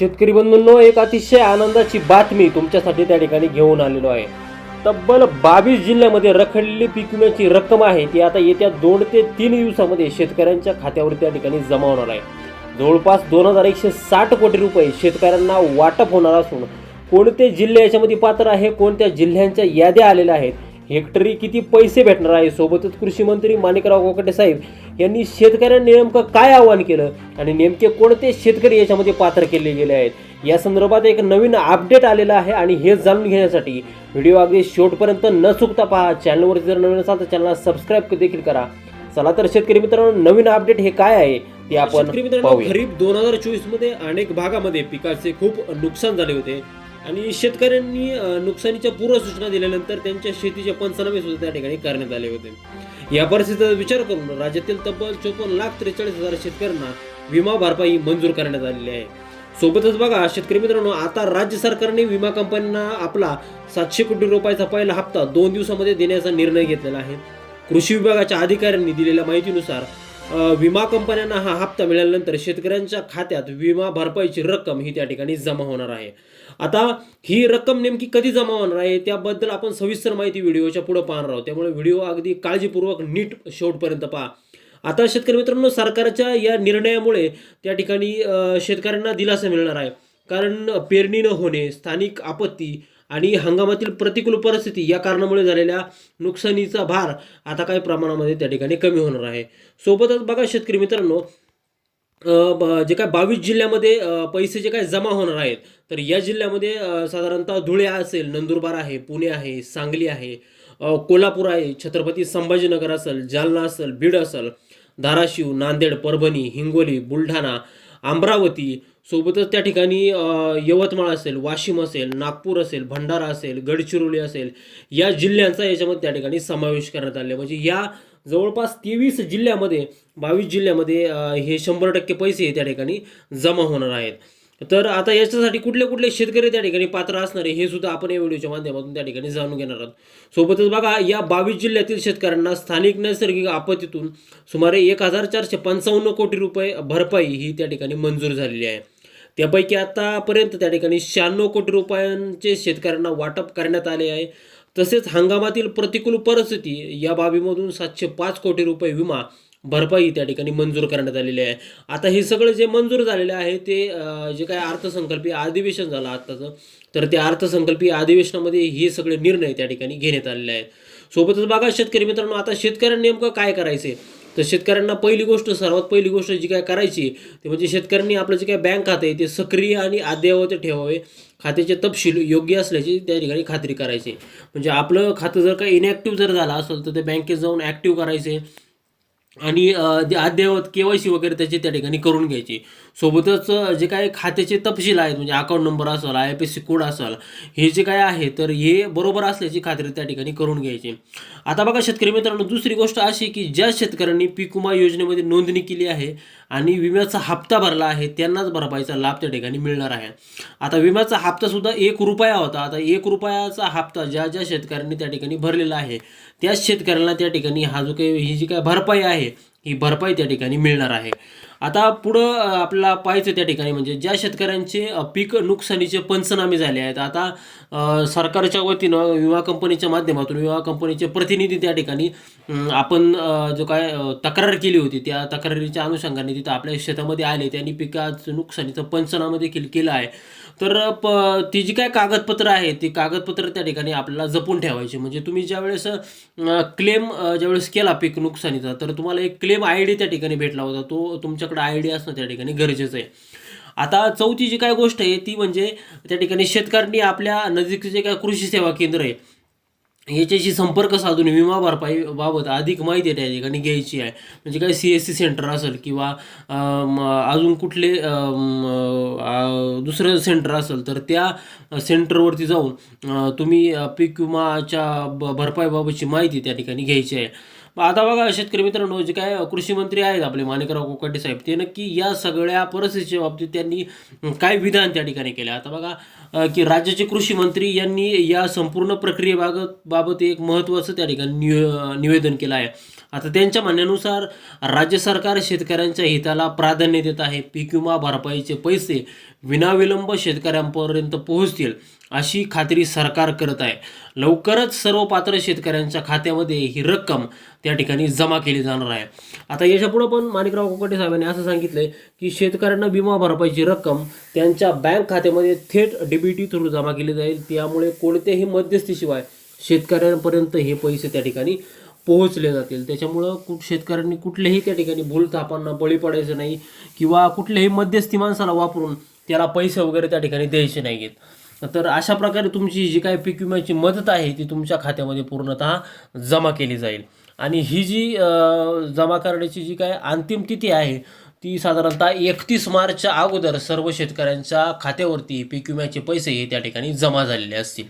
शेतकरी बंधूंनो एक अतिशय आनंदाची बातमी तुमच्यासाठी त्या ठिकाणी घेऊन आलेलो आहे. तब्बल बावीस जिल्ह्यामध्ये रखडलेली पीक विम्याची रक्कम आहे ती आता येत्या दोन ते तीन दिवसामध्ये शेतकऱ्यांच्या खात्यावर त्या ठिकाणी जमा होणार आहे. जवळपास दोन हजार एकशे साठ कोटी रुपये शेतकऱ्यांना वाटप होणार असून कोणते जिल्हे याच्यामध्ये पात्र आहे कोणत्या जिल्ह्यांच्या याद्या आलेल्या आहेत हेक्टरी किती पैसे भेटणार आहे? सोबतच कृषी मंत्री माणिकराव कोकटे साहेब यांनी शेतकऱ्यांनी नेमकं काय आवाहन केलं? आणि नेमके कोणते शेतकरी याच्यामध्ये पात्र केले गेले आहेत? या संदर्भात एक नवीन अपडेट आलेलं आहे आणि हे जाणून घेण्यासाठी व्हिडिओ अगदी शेवटपर्यंत न चुकता पहा. चॅनलवरती जर नवीन असाल तर चॅनलला सबस्क्राईब देखील करा. चला तर शेतकरी मित्रांनो नवीन अपडेट हे काय आहे? ते आपण. खरीप दोन हजार चोवीसमध्ये अनेक भागामध्ये पिकाचे खूप नुकसान झाले होते. आणि शेतकऱ्यांनी नुकसानीच्या पूर्व सूचना दिल्यानंतर त्यांच्या शेतीचे पंचनामे सुद्धा त्या ठिकाणी करण्यात आले होते. या परिस्थितीचा विचार करून राज्यातील तब्बल चोपन्न लाख त्रेचाळीस हजार शेतकऱ्यांना विमा भरपाई मंजूर करण्यात आलेली आहे. सोबतच बघा शेतकरी मित्रांनो आता राज्य सरकारने विमा कंपन्यांना आपला सातशे कोटी रुपयाचा पहिला हप्ता दोन दिवसामध्ये देण्याचा निर्णय घेतलेला आहे. कृषी विभागाच्या अधिकाऱ्यांनी दिलेल्या माहितीनुसार विमा कंपन्यांना हा हप्ता मिळाल्यानंतर शेतकऱ्यांच्या खात्यात विमा भरपाईची रक्कम ही त्या ठिकाणी जमा होणार आहे. आता ही रक्कम नेमकी कधी जमा होणार आहे त्याबद्दल आपण सविस्तर माहिती व्हिडिओच्या पुढे पाहणार आहोत. त्यामुळे व्हिडिओ अगदी काळजीपूर्वक नीट शेवटपर्यंत पहा. आता शेतकरी मित्रांनो सरकारच्या या निर्णयामुळे त्या ठिकाणी शेतकऱ्यांना दिलासा मिळणार आहे. कारण पेरणी न होणे स्थानिक आपत्ती आणि हंगामातील प्रतिकूल परिस्थिती या कारणामुळे झालेल्या नुकसानीचा भार आता काही प्रमाणामध्ये त्या ठिकाणी कमी होणार आहे. सोबतच बघा शेतकरी मित्रांनो ब- जे काय बावीस जिल्ह्यामध्ये पैसे जे काय जमा होणार आहेत तर या जिल्ह्यामध्ये साधारणतः धुळे असेल नंदुरबार आहे पुणे आहे सांगली आहे कोल्हापूर आहे छत्रपती संभाजीनगर असेल जालना असेल बीड असेल धाराशिव नांदेड परभणी हिंगोली बुलढाणा अमरावती सोबतच त्या ठिकाणी यवतमाळ असेल वाशिम असेल नागपूर असेल भंडारा असेल गडचिरोली असेल या जिल्ह्यांचा याच्यामध्ये त्या ठिकाणी समावेश करण्यात आले म्हणजे या जवळपास तेवीस जिल्ह्यामध्ये बावीस जिल्ह्यामध्ये हे शंभर टक्के पैसे त्या ठिकाणी जमा होणार आहेत. तर आता याच्यासाठी कुठले कुठले शेतकरी त्या ठिकाणी पात्र असणार आहे हे सुद्धा आपण या व्हिडिओच्या माध्यमातून त्या ठिकाणी जाणून घेणार आहोत. सोबतच बघा या बावीस जिल्ह्यातील शेतकऱ्यांना स्थानिक नैसर्गिक आपत्तीतून सुमारे एक हजार चारशे पंचावन्न कोटी रुपये भरपाई ही त्या ठिकाणी मंजूर झालेली आहे. त्यापैकी आतापर्यंत त्या ठिकाणी शहाण्णव कोटी रुपयांचे शेतकऱ्यांना वाटप करण्यात आले आहे. तसेच हंगामातील प्रतिकूल परिस्थिती या बाबीमधून सातशे पाच कोटी रुपये विमा भरपाई त्या ठिकाणी मंजूर करण्यात आलेली आहे. आता हे सगळं जे मंजूर झालेलं आहे ते जे काय अर्थसंकल्पीय अधिवेशन झालं आत्ताचं तर त्या अर्थसंकल्पीय अधिवेशनामध्ये हे सगळे निर्णय त्या ठिकाणी घेण्यात आलेले आहेत. सोबतच बघा शेतकरी मित्रांनो आता शेतकऱ्यांना नेमकं काय करायचे तर शेतकऱ्यांना पहिली गोष्ट सर्वात पहिली गोष्ट जी काय करायची ते म्हणजे शेतकऱ्यांनी आपलं जे काय बँक खातं आहे ते सक्रिय आणि अद्ययावत ठेवावे. खात्याचे तपशील योग्य असल्याची त्या ठिकाणी खात्री करायची. म्हणजे आपलं खातं जर काय इनॅक्टिव्ह जर झालं असेल तर ते बँकेत जाऊन ॲक्टिव्ह करायचे. आणि अद्ययावत के वाय सी वगैरे त्याची त्या ठिकाणी करून घ्यायची. सोबतच जे काय खात्याचे तपशील आहेत म्हणजे अकाउंट नंबर असेल I F S C code असेल हे जे काय आहे तर हे बरोबर असल्याची खात्री त्या ठिकाणी करून घ्यायची. आता बघा शेतकरी मित्रांनो दुसरी गोष्ट अशी की ज्या शेतकऱ्यांनी पीक विमा योजनेमध्ये नोंदणी केली आहे आणि विम्याचा हप्ता भरला आहे त्यांनाच भरपाईचा लाभ त्या ठिकाणी मिळणार आहे. आता विम्याचा हप्तासुद्धा एक रुपया होता. आता एक रुपयाचा हप्ता ज्या ज्या शेतकऱ्यांनी त्या ठिकाणी भरलेला आहे त्याच शेतकऱ्यांना त्या ठिकाणी हा जो काही ही जी काय भरपाई आहे ही भरपाई त्या ठिकाणी मिळणार आहे. आता पुढं आपल्याला पाहायचं त्या ठिकाणी म्हणजे ज्या शेतकऱ्यांचे पीक नुकसानीचे पंचनामे झाले आहेत. आता सरकारच्या वतीनं विमा कंपनीच्या माध्यमातून विमा कंपनीचे प्रतिनिधी त्या ठिकाणी आपण जो काय तक्रार केली होती त्या तक्रारीच्या अनुषंगाने तिथं आपल्या शेतामध्ये आले. त्यांनी पिकाचं नुकसानीचं पंचनामा देखील केलं आहे. तर प ती जी काय कागदपत्रं आहेत ती कागदपत्र त्या ठिकाणी आपल्याला जपून ठेवायची. म्हणजे तुम्ही ज्यावेळेस क्लेम ज्यावेळेस केला पीक नुकसानीचा तर तुम्हाला एक क्लेम आय डी त्या ठिकाणी भेटला होता. तो तुमच्या तुमच्याकडे आयडिया असणं त्या ठिकाणी गरजेचं आहे. आता चौथी जी काय गोष्ट आहे ती म्हणजे त्या ठिकाणी शेतकऱ्यांनी आपल्या नजीकचे जे काय कृषी सेवा केंद्र आहे याच्याशी संपर्क साधून विमा भरपाई बाबत अधिक माहिती त्या ठिकाणी घ्यायची आहे. म्हणजे काय सी एस सी सेंटर असेल किंवा अजून कुठले दुसरं सेंटर असेल तर त्या सेंटरवरती जाऊन तुम्ही पीक विमाच्या भरपाईबाबतची माहिती त्या ठिकाणी घ्यायची आहे. मग आता बघा शेतकरी मित्रांनो जे काय कृषी मंत्री आहेत आपले माणिकराव कोकाटे साहेब ते नक्की या सगळ्या परिस्थितीच्या बाबतीत त्यांनी काय विधान त्या ठिकाणी केले? आता बघा की राज्याचे कृषी मंत्री यांनी या संपूर्ण प्रक्रियेबाबत बाबत एक महत्त्वाचं त्या ठिकाणी निव निवेदन केलं आहे. आता त्यांच्या म्हणण्यानुसार राज्य सरकार शेतकऱ्यांच्या हिताला प्राधान्य देत आहे. पीक विमा भरपाईचे पैसे विनाविलंब शेतकऱ्यांपर्यंत पोहोचतील. अशी खात्री सरकार करत आहे. लवकरच सर्व पात्र शेतकऱ्यांच्या खात्यामध्ये ही रक्कम त्या ठिकाणी जमा केली जाणार आहे. आता याच्यापुढं पण माणिकराव कोकटे साहेबांनी असं सांगितलं की शेतकऱ्यांना विमा भरपाईची रक्कम त्यांच्या बँक खात्यामध्ये थेट डीबीटी थ्रू जमा केली जाईल. त्यामुळे कोणत्याही मध्यस्थीशिवाय शेतकऱ्यांपर्यंत हे पैसे त्या ठिकाणी पोहोचले जातील. त्याच्यामुळं कुठ शेतकऱ्यांनी कुठल्याही त्या ठिकाणी भूलथापांना बळी पडायचं नाही किंवा कुठल्याही मध्यस्थी माणसाला वापरून त्याला पैसे वगैरे त्या ठिकाणी द्यायचे नाही आहेत तर अशा प्रकारे तुमची जी काय पीक विम्याची मदत आहे ती तुमच्या खात्यामध्ये पूर्णतः जमा केली जाईल. आणि ही जी जमा करण्याची जी काय अंतिम तिथी आहे ती साधारणतः एकतीस मार्चच्या अगोदर सर्व शेतकऱ्यांच्या खात्यावरती पीक विम्याचे पैसे हे त्या ठिकाणी जमा झालेले असतील.